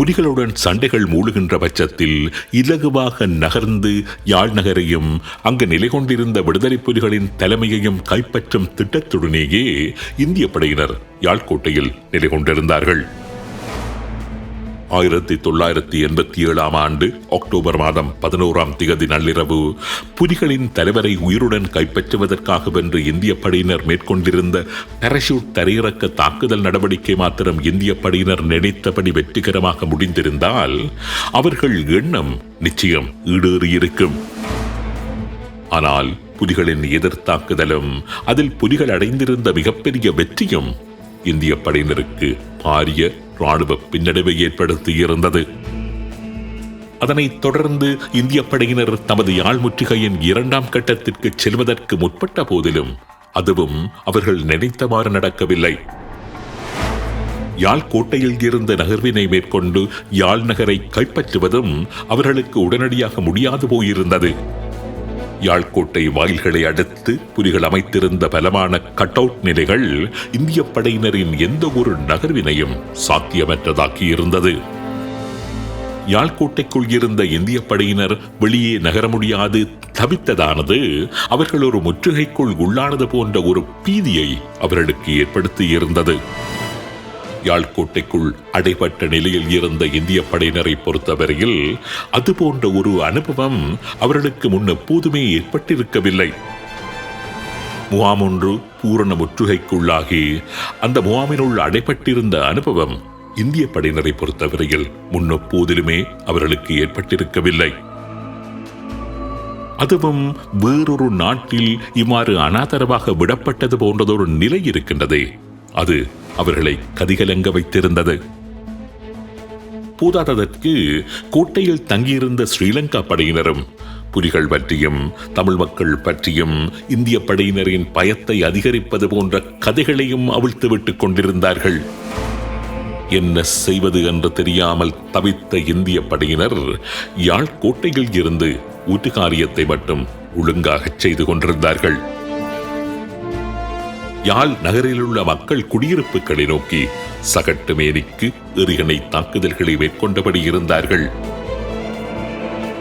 புலிகளுடன் சண்டைகள் மூழுகின்ற பட்சத்தில் இலகுவாக நகர்ந்து யாழ் நகரையும் அங்கு நிலை கொண்டிருந்த விடுதலை புலிகளின் தலைமையையும் கைப்பற்றும் திட்டத்துடனேயே இந்திய படையினர் யாழ்கோட்டையில் நிலை கொண்டிருந்தார்கள் ஆயிரத்தி தொள்ளாயிரத்தி எண்பத்தி ஏழாம் ஆண்டு அக்டோபர் மாதம் பதினோராம் திகதி நள்ளிரவு புலிகளின் தலைவரை உயிருடன் கைப்பற்றுவதற்காக வென்று இந்திய படையினர் மேற்கொண்டிருந்த பாராசூட் தரையிறக்க தாக்குதல் நடவடிக்கை மாத்திரம் இந்திய படையினர் நினைத்தபடி வெற்றிகரமாக முடிந்திருந்தால் அவர்கள் எண்ணம் நிச்சயம் ஈடேறியிருக்கும். ஆனால் புலிகளின் எதிர்த்தாக்குதலும் அதில் புலிகள் அடைந்திருந்த மிகப்பெரிய வெற்றியும் இந்திய படையினருக்கு பாரிய ராணுவ பின்னடைவை ஏற்படுத்தியிருந்தது. அதனைத் தொடர்ந்து இந்திய படையினர் தமது யாழ் முற்றுகையின் இரண்டாம் கட்டத்திற்கு செல்வதற்கு முற்பட்ட போதிலும் அதுவும் அவர்கள் நினைத்தவாறு நடக்கவில்லை. யாழ் கோட்டையில் இருந்த நகர்வினை மேற்கொண்டு யாழ் நகரை கைப்பற்றுவதும் அவர்களுக்கு உடனடியாக முடியாது போயிருந்தது. யாழ்கோட்டை வாயில்களை அடுத்து புலிகள் அமைத்திருந்த பலமான கட் அவுட் நிலைகள் இந்திய படையினரின் எந்த ஒரு நகர்வினையும் சாத்தியமற்றதாக்கி இருந்தது யாழ்கோட்டைக்குள் இருந்த இந்திய படையினர் வெளியே நகர முடியாது தவித்ததானது அவர்கள் ஒரு முற்றுகைக்குள் உள்ளானது போன்ற ஒரு பீதியை அவர்களுக்கு ஏற்படுத்தி இருந்தது யாழ்கோட்டைக்குள் அடைபட்ட நிலையில் இருந்த இந்திய படையினரை பொறுத்தவரையில் அது போன்ற ஒரு அனுபவம் அவர்களுக்கு முன்னெப்போதுமே ஏற்பட்டிருக்கவில்லை. முகாம் ஒன்று பூரண முற்றுகைக்குள்ளாகி அந்த முகாமினுள் அடைபட்டிருந்த அனுபவம் இந்திய படையினரை பொறுத்தவரையில் முன்னெப்போதிலுமே அவர்களுக்கு ஏற்பட்டிருக்கவில்லை. அதுவும் வேறொரு நாட்டில் இவ்வாறு அனாதரவாக விடப்பட்டது போன்றதொரு நிலை இருக்கின்றதே. அது அவர்களை கதிகலங்க வைத்திருந்தது. போதாததற்கு கோட்டையில் தங்கியிருந்த ஸ்ரீலங்கா படையினரும் புலிகள் பற்றியும் தமிழ் மக்கள் பற்றியும் இந்திய படையினரின் பயத்தை அதிகரிப்பது போன்ற கதைகளையும் அவிழ்த்து விட்டுக் கொண்டிருந்தார்கள். என்ன செய்வது என்று தெரியாமல் தவித்த இந்திய படையினர் யாழ் கோட்டையில் இருந்து ஊட்டு காரியத்தை மட்டும் ஒழுங்காகச் செய்து கொண்டிருந்தார்கள். யாழ் நகரிலுள்ள மக்கள் குடியிருப்புகளை நோக்கி சகட்டு மேனிக்கு எறிகணை தாக்குதல்களை மேற்கொண்டபடி இருந்தார்கள்.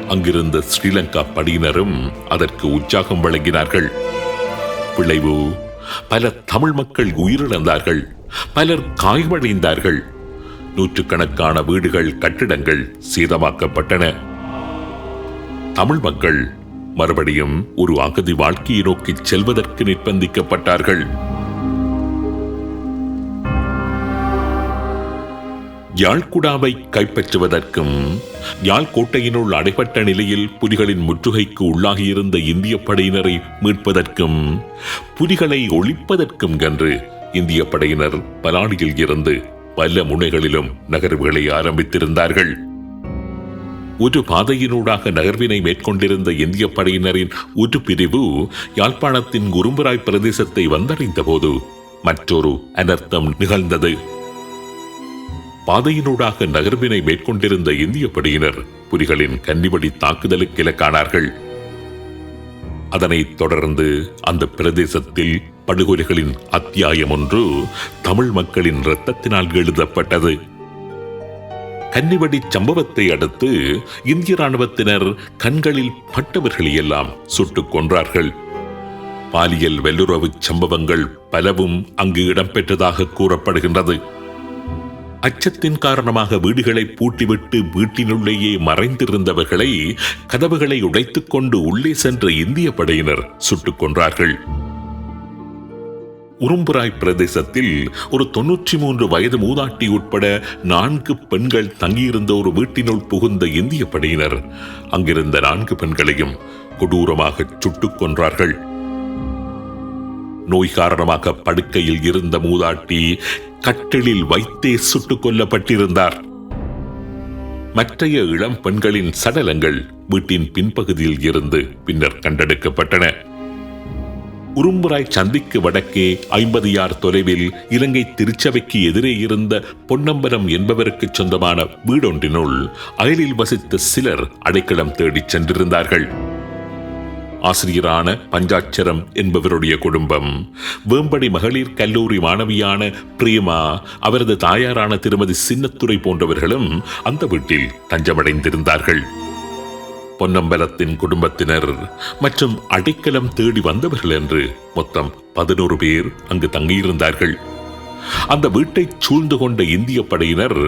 அங்கிருந்த ஸ்ரீலங்கா படையினரும் அதற்கு உற்சாகம் வழங்கினார்கள். விளைவு பல தமிழ் மக்கள் உயிரிழந்தார்கள் பலர் காயமடைந்தார்கள். நூற்றுக்கணக்கான வீடுகள் கட்டிடங்கள் சேதமாக்கப்பட்டன. தமிழ் மக்கள் மறுபடியும் ஒரு அகதி வாழ்க்கையை நோக்கி செல்வதற்கு நிர்பந்திக்கப்பட்டார்கள். யாழ்குடாவை கைப்பற்றுவதற்கும் யாழ் கோட்டையினுள் அடைபட்ட நிலையில் புலிகளின் முற்றுகைக்கு உள்ளாகியிருந்த இந்திய படையினரை மீட்பதற்கும் புலிகளை ஒழிப்பதற்கும் என்று இந்திய படையினர் பலாடியில் இருந்து பல முனைகளிலும் நகர்வுகளை ஆரம்பித்திருந்தார்கள். ஒரு பாதையினூடாக நகர்வினை மேற்கொண்டிருந்த இந்திய படையினரின் ஒரு பிரிவு யாழ்ப்பாணத்தின் குறும்புராய் பிரதேசத்தை வந்தடைந்த போது மற்றொரு அனர்த்தம் நிகழ்ந்தது. பாதையினூடாக நகர்வினை மேற்கொண்டிருந்த இந்திய படையினர் புலிகளின் கன்னிவடி தாக்குதலுக்கு இலக்கானார்கள். அதனைத் தொடர்ந்து அந்த பிரதேசத்தில் படுகொலைகளின் அத்தியாயம் ஒன்று தமிழ் மக்களின் இரத்தத்தினால் எழுதப்பட்டது. கன்னிவடி சம்பவத்தை அடுத்து இந்திய ராணுவத்தினர் கண்களில் பட்டவர்களை எல்லாம் சுட்டுக் கொன்றார்கள். பாலியல் வல்லுறவு சம்பவங்கள் பலவும் அங்கு இடம்பெற்றதாக கூறப்படுகின்றது. அச்சத்தின் காரணமாக வீடுகளை பூட்டிவிட்டு வீட்டினுள்ளேயே மறைந்திருந்தவர்களை கதவுகளை உடைத்துக் கொண்டு உள்ளே சென்ற இந்திய படையினர் சுட்டுக் கொன்றார்கள். உரும்புராய் பிரதேசத்தில் ஒரு தொன்னூற்றி மூன்று வயது மூதாட்டி உட்பட நான்கு பெண்கள் தங்கியிருந்த ஒரு வீட்டினுள் புகுந்த இந்திய படையினர். அங்கிருந்த நான்கு பெண்களையும் கொடூரமாக சுட்டுக் கொன்றார்கள். நோய் காரணமாக படுக்கையில் இருந்த மூதாட்டி கட்டிலில் வைத்தே சுட்டுக் கொல்லப்பட்டிருந்தார். மற்றைய இளம் பெண்களின் சடலங்கள் வீட்டின் பின்பகுதியில் இருந்து பின்னர் கண்டெடுக்கப்பட்டன. உரும்புராய் சந்திக்கு வடக்கே ஐம்பது யார் தொலைவில் இலங்கை திருச்சபைக்கு எதிரே இருந்த பொன்னம்பலம் என்பவருக்கு சொந்தமான வீடொன்றினுள் அயலில் வசித்த சிலர் அடைக்கலம் தேடிச் சென்றிருந்தார்கள். ஆசிரியரான பஞ்சாட்சரம் என்பவருடைய குடும்பம் வேம்படி மகளிர் கல்லூரி மாணவியான பிரேமா அவரது தாயாரான திருமதி சின்னத்துறை போன்றவர்களும் அந்த வீட்டில் தஞ்சமடைந்திருந்தார்கள். பொன்னம்பலத்தின் குடும்பத்தினர் மற்றும் அடைக்கலம் தேடி வந்தவர்கள் என்று மொத்தம் பதினோரு பேர் அங்கு தங்கியிருந்தார்கள். அந்த வீட்டை சூழ்ந்து கொண்ட இந்திய படையினர்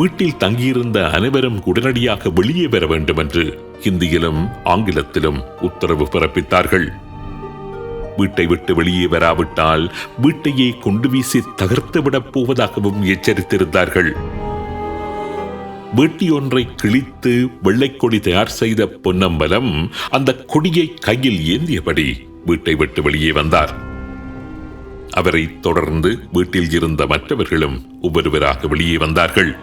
வீட்டில் தங்கியிருந்த அனைவரும் உடனடியாக வெளியே வர வேண்டும் என்று ஹிந்தியிலும் ஆங்கிலத்திலும் உத்தரவு பிறப்பித்தார்கள். வீட்டை விட்டு வெளியே வராவிட்டால் வீட்டையே கொண்டு வீசி தகர்த்து விடப் போவதாகவும் எச்சரித்திருந்தார்கள். வேட்டி ஒன்றை கிழித்து வெள்ளைக்கொடி தயார் செய்த பொன்னம்பலம் அந்த கொடியை கையில் ஏந்தியபடி வீட்டை விட்டு வெளியே வந்தார். அவரை தொடர்ந்து வீட்டில் இருந்த மற்றவர்களும் ஒவ்வொருவராக வெளியே வந்தார்கள்.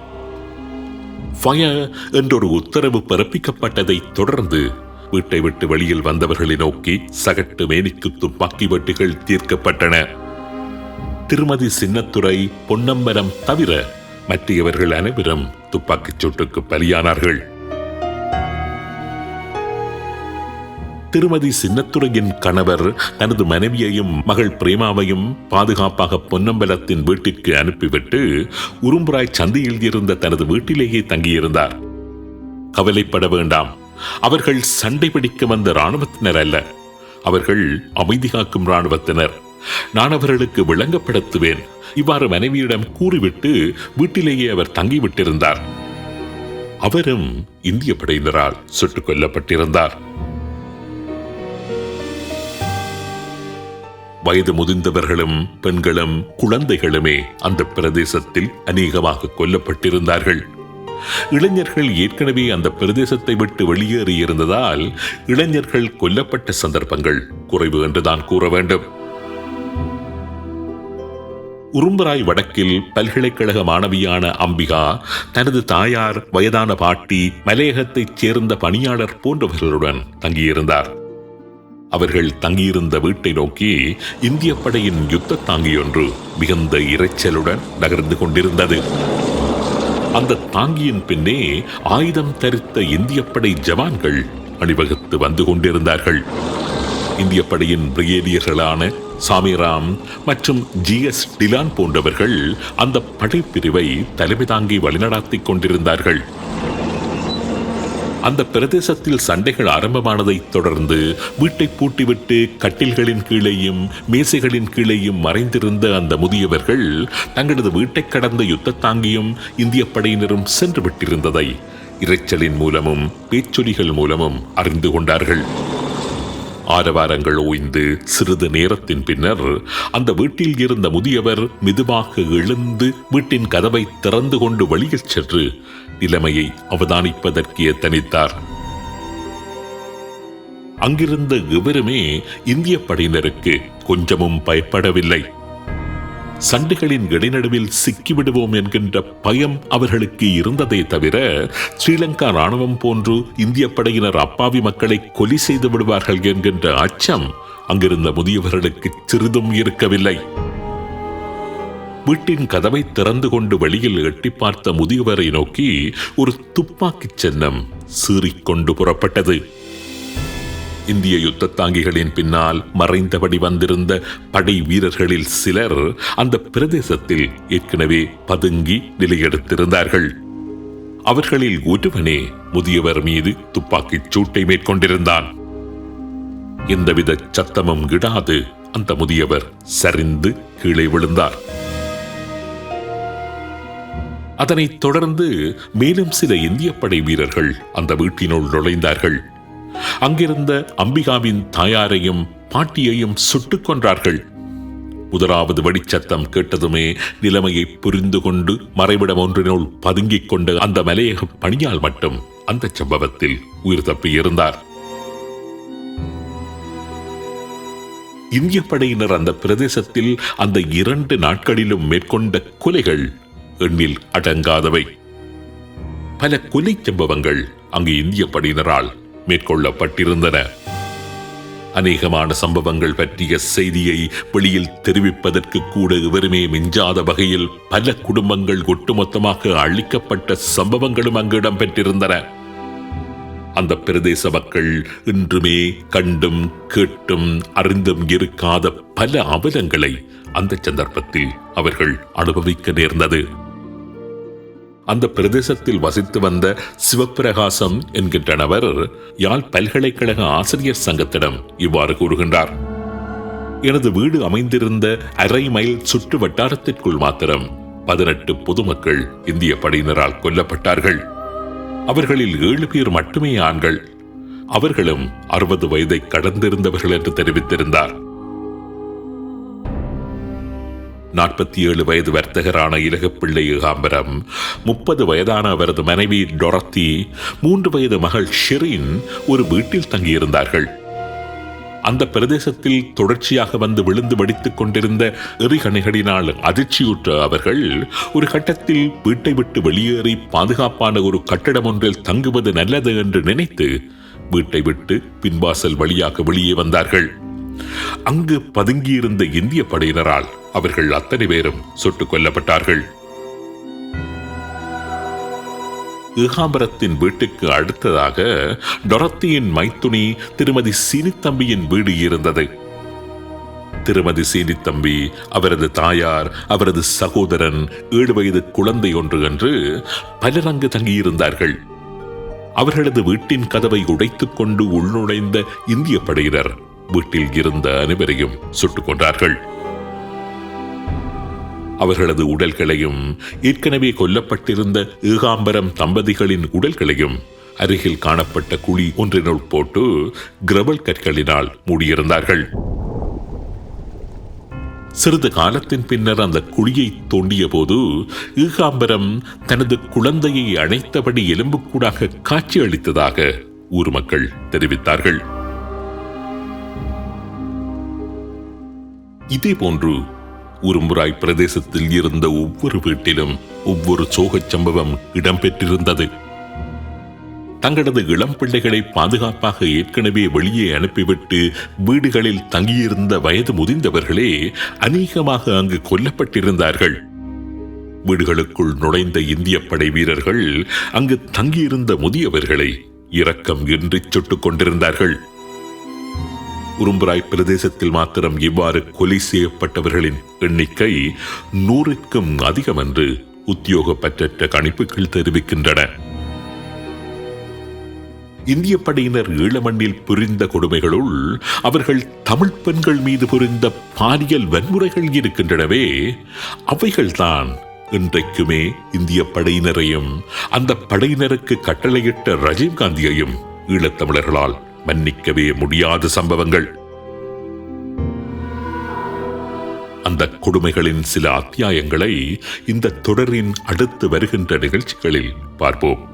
ஃபயர் என்றொரு உத்தரவு பிறப்பிக்கப்பட்டதை தொடர்ந்து வீட்டை விட்டு வெளியில் வந்தவர்களை நோக்கி சகட்டு மேனிக்கு துப்பாக்கி வெட்டுகள் தீர்க்கப்பட்டன. திருமதி சின்னத்துறை பொன்னம்பலம் தவிர மற்றவர்கள் அனைவரும் துப்பாக்கிச் சூட்டுக்கு பலியானார்கள். திருமதி சின்னத்துறையின் கணவர் தனது மனைவியையும் மகள் பிரேமாவையும் பாதுகாப்பாக பொன்னம்பலத்தின் வீட்டிற்கு அனுப்பிவிட்டு உரும்புராய் சந்தையில் இருந்த தனது வீட்டிலேயே தங்கியிருந்தார். கவலைப்பட வேண்டாம். அவர்கள் சண்டை பிடிக்க வந்த இராணுவத்தினர் அல்ல. அவர்கள் அமைதி காக்கும் இராணுவத்தினர். நான் அவர்களுக்கு விளங்கப்படுத்துவேன். இவ்வாறு மனைவியிடம் கூறிவிட்டு வீட்டிலேயே அவர் தங்கிவிட்டிருந்தார். அவரும் இந்திய படையினரால் சுட்டுக் கொல்லப்பட்டிருந்தார். வயது முதிர்ந்தவர்களும் பெண்களும் குழந்தைகளுமே அந்த பிரதேசத்தில் அநேகமாக கொல்லப்பட்டிருந்தார்கள். இளைஞர்கள் ஏற்கனவே அந்த பிரதேசத்தை விட்டு வெளியேறியிருந்ததால் இளைஞர்கள் கொல்லப்பட்ட சந்தர்ப்பங்கள் குறைவு என்றுதான் கூற வேண்டும். உரும்பராய் வடக்கில் பல்கலைக்கழக மாணவியான அம்பிகா தனது தாயார் வயதான பாட்டி மலையகத்தைச் சேர்ந்த பணியாளர் போன்றவர்களுடன் தங்கியிருந்தார். அவர்கள் தங்கியிருந்த வீட்டை நோக்கி இந்திய படையின் யுத்த தாங்கியொன்று மிகுந்த இரைச்சலுடன் நகர்ந்து கொண்டிருந்தது. அந்த தாங்கியின் பின்னே ஆயுதம் தரித்த இந்திய படை ஜவான்கள் அணிவகுத்து வந்து கொண்டிருந்தார்கள். இந்திய படையின் பிரிகேடியர்களான சாமிராம் மற்றும் ஜி எஸ் டிலான் போன்றவர்கள் அந்த படைப்பிரிவை தலைமை தாங்கி வழிநடாத்திக் கொண்டிருந்தார்கள். அந்த பிரதேசத்தில் சண்டைகள் ஆரம்பமானதைத் தொடர்ந்து வீட்டை பூட்டிவிட்டு கட்டில்களின் கீழேயும் மேசைகளின் கீழேயும் மறைந்திருந்த அந்த முதியவர்கள் தங்களது வீட்டை கடந்த யுத்த தாங்கியும் இந்திய படையினரும் சென்று விட்டிருந்ததை இரைச்சலின் மூலமும் பேச்சொலிகள் மூலமும் அறிந்து கொண்டார்கள். ஆரவாரங்கள் ஓய்ந்து சிறிது நேரத்தின் பின்னர் அந்த வீட்டில் இருந்த முதியவர் மெதுவாக எழுந்து வீட்டின் கதவை திறந்து கொண்டு வெளியில் சென்று நிலைமையை அவதானிப்பதற்கு எத்தனித்தார் அங்கிருந்த எவருமே இந்திய படையினருக்கு கொஞ்சமும் பயப்படவில்லை. சண்டுகளின் இடைநடுவில் சிக்கிவிடுவோம் என்கின்ற பயம் அவர்களுக்கு இருந்ததை தவிர ஸ்ரீலங்கா ராணுவம் போன்று இந்திய படையினர் அப்பாவி மக்களை கொலை செய்து விடுவார்கள் என்கின்ற அச்சம் அங்கிருந்த முதியவர்களுக்கு சிறிதும் இருக்கவில்லை. வீட்டின் கதவை திறந்து கொண்டு வெளியில் எட்டி பார்த்த முதியவரை நோக்கி ஒரு துப்பாக்கிச் சின்னம் சீறிக்கொண்டு புறப்பட்டது. இந்திய யுத்த தாங்கிகளின் பின்னால் மறைந்தபடி வந்திருந்த படை வீரர்களில் சிலர் அந்த பிரதேசத்தில் ஏற்கனவே பதுங்கி நிலையெடுத்திருந்தார்கள். அவர்களில் ஒருவனே முதியவர் மீது துப்பாக்கிச் சூட்டை மேற்கொண்டிருந்தான். எந்தவித சத்தமும் இடாது அந்த முதியவர் சரிந்து கீழே விழுந்தார். அதனைத் தொடர்ந்து மேலும் சில இந்திய படை வீரர்கள் அந்த வீட்டினுள் நுழைந்தார்கள். அங்கிருந்த அம்பிகாவின் தாயாரையும் பாட்டியையும் சுட்டுக் கொன்றார்கள். முதலாவது வெடிச்சத்தம் கேட்டதுமே நிலைமையை புரிந்து கொண்டு மறைவிடம் ஒன்றினுள் பதுங்கிக் கொண்ட அந்த மலையக பணியால் மட்டும் அந்த சம்பவத்தில் உயிர் தப்பியிருந்தார். இந்திய படையினர் அந்த பிரதேசத்தில் அந்த இரண்டு நாட்களிலும் மேற்கொண்ட கொலைகள் எண்ணில் அடங்காதவை. பல கொலை சம்பவங்கள் அங்கு இந்திய படையினரால் மேற்கொள்ளப்பட்டிருந்தன. அநேகமான சம்பவங்கள் பற்றிய செய்தியை வெளியில் தெரிவிப்பதற்கு கூட எவருமே மிஞ்சாத வகையில் பல குடும்பங்கள் ஒட்டுமொத்தமாக அழிக்கப்பட்ட சம்பவங்களும் அங்கு இடம்பெற்றிருந்தன. அந்த பிரதேச மக்கள் இன்றுமே கண்டும் கேட்டும் அறிந்தும் இருக்காத பல அவலங்களை அந்த சந்தர்ப்பத்தில் அவர்கள் அனுபவிக்க நேர்ந்தது. அந்த பிரதேசத்தில் வசித்து வந்த சிவப்பிரகாசம் என்கின்றனவர் யாழ் பல்கலைக்கழக ஆசிரியர் சங்கத்திடம் இவ்வாறு கூறுகின்றார். எனது வீடு அமைந்திருந்த அரை மைல் சுற்று வட்டாரத்திற்குள் மாத்திரம் பதினெட்டு பொதுமக்கள் இந்திய படையினரால் கொல்லப்பட்டார்கள். அவர்களில் ஏழு பேர் மட்டுமே ஆண்கள். அவர்களும் அறுபது வயதை கடந்திருந்தவர்கள் என்று தெரிவித்திருந்தார். நாற்பத்தி ஏழு வயது வர்த்தகரான இலகப்பிள்ளை ஏகாம்பரம் முப்பது வயதான அவரது மனைவி டொரத்தி மூன்று வயது மகள் ஷெரின் ஒரு வீட்டில் தங்கியிருந்தார்கள். அந்த பிரதேசத்தில் தொடர்ச்சியாக வந்து விழுந்து வெடித்துக் கொண்டிருந்த எறிகணைகளினால் அதிர்ச்சியுற்ற அவர்கள் ஒரு கட்டத்தில் வீட்டை விட்டு வெளியேறி பாதுகாப்பான ஒரு கட்டடம் ஒன்றில் தங்குவது நல்லது என்று நினைத்து வீட்டை விட்டு பின்வாசல் வழியாக வெளியே வந்தார்கள். அங்கு பதுங்கியிருந்த இந்திய படையினரால் அவர்கள் அத்தனை பேரும் சுட்டுக் கொல்லப்பட்டார்கள். ஏகாம்பரத்தின் வீட்டுக்கு அடுத்ததாக டொரத்தியின் மைத்துணி திருமதி சீனித்தம்பியின் வீடு இருந்தது. திருமதி சீனித்தம்பி அவரது தாயார் அவரது சகோதரன் ஏழு வயது குழந்தை ஒன்று என்று பலர் அங்கு தங்கியிருந்தார்கள். அவர்களது வீட்டின் கதவை உடைத்துக் கொண்டு உள்நுழைந்த இந்திய படையினர் வீட்டில் இருந்த அனைவரையும் சுட்டுக் கொண்டார்கள் அவர்களது உடல்களையும் ஏற்கனவே கொல்லப்பட்டிருந்த ஏகாம்பரம் தம்பதிகளின் உடல்களையும் அருகில் காணப்பட்ட குழி ஒன்றினுள் போட்டு கிரபல் கற்களினால் மூடியிருந்தார்கள். சிறிது காலத்தின் பின்னர் அந்த குழியை தோண்டிய போது ஈகாம்பரம் தனது குழந்தையை அணைத்தபடி எலும்புக்கூடாக காட்சி அளித்ததாக ஊர் மக்கள் தெரிவித்தார்கள். இதே போன்று உரும்புராய் பிரதேசத்தில் இருந்த ஒவ்வொரு வீட்டிலும் ஒவ்வொரு சோகச் சம்பவம் இடம்பெற்றிருந்தது. தங்களது இளம் பிள்ளைகளை பாதுகாப்பாக ஏற்கனவே வெளியே அனுப்பிவிட்டு வீடுகளில் தங்கியிருந்த வயது முதிர்ந்தவர்களே அநேகமாக அங்கு கொல்லப்பட்டிருந்தார்கள். வீடுகளுக்குள் நுழைந்த இந்திய படை வீரர்கள் அங்கு தங்கியிருந்த முதியவர்களை இரக்கம் இன்றி சுட்டுக் கொண்டிருந்தார்கள். உரும்புராய் பிரதேசத்தில் மாத்திரம் இவ்வாறு கொலை செய்யப்பட்டவர்களின் எண்ணிக்கை நூறுக்கும் அதிகம் என்று உத்தியோகப்பற்ற கணிப்புகள் தெரிவிக்கின்றன. இந்திய படையினர் ஈழமண்ணில் புரிந்த கொடுமைகளுள் அவர்கள் தமிழ் பெண்கள் மீது புரிந்த பாலியல் வன்முறைகள் இருக்கின்றனவே அவைகள்தான் இன்றைக்குமே இந்திய படையினரையும் அந்த படையினருக்கு கட்டளையிட்ட ரஜீவ்காந்தியையும் ஈழத்தமிழர்களால் மன்னிக்கவே முடியாத சம்பவங்கள். அந்த கொடுமைகளின் சில அத்தியாயங்களை இந்த தொடரின் அடுத்து வருகின்ற நிகழ்ச்சிகளில் பார்ப்போம்.